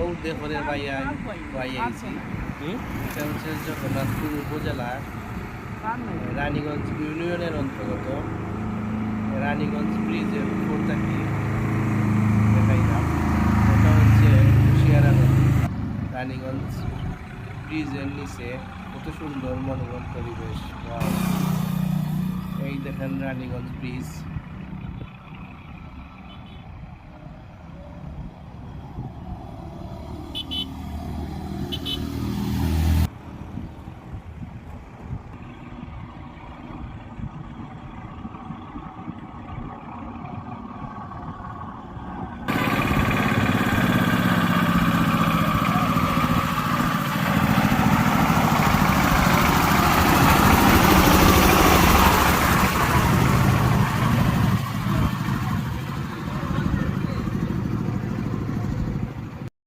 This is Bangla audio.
ও দেখনের ভাইয়া ভাই এটা হচ্ছে জগন্নাথপুর উপজেলা রানীগঞ্জ ইউনিয়নের অন্তর্গত। রানীগঞ্জ ব্রিজের উপর থাকি দেখাইলাম। ওটা হচ্ছে কুশিয়ারা নদী। রানীগঞ্জ ব্রিজের নিচে কত সুন্দর মনোরম পরিবেশ। এই দেখেন রানীগঞ্জ ব্রিজ।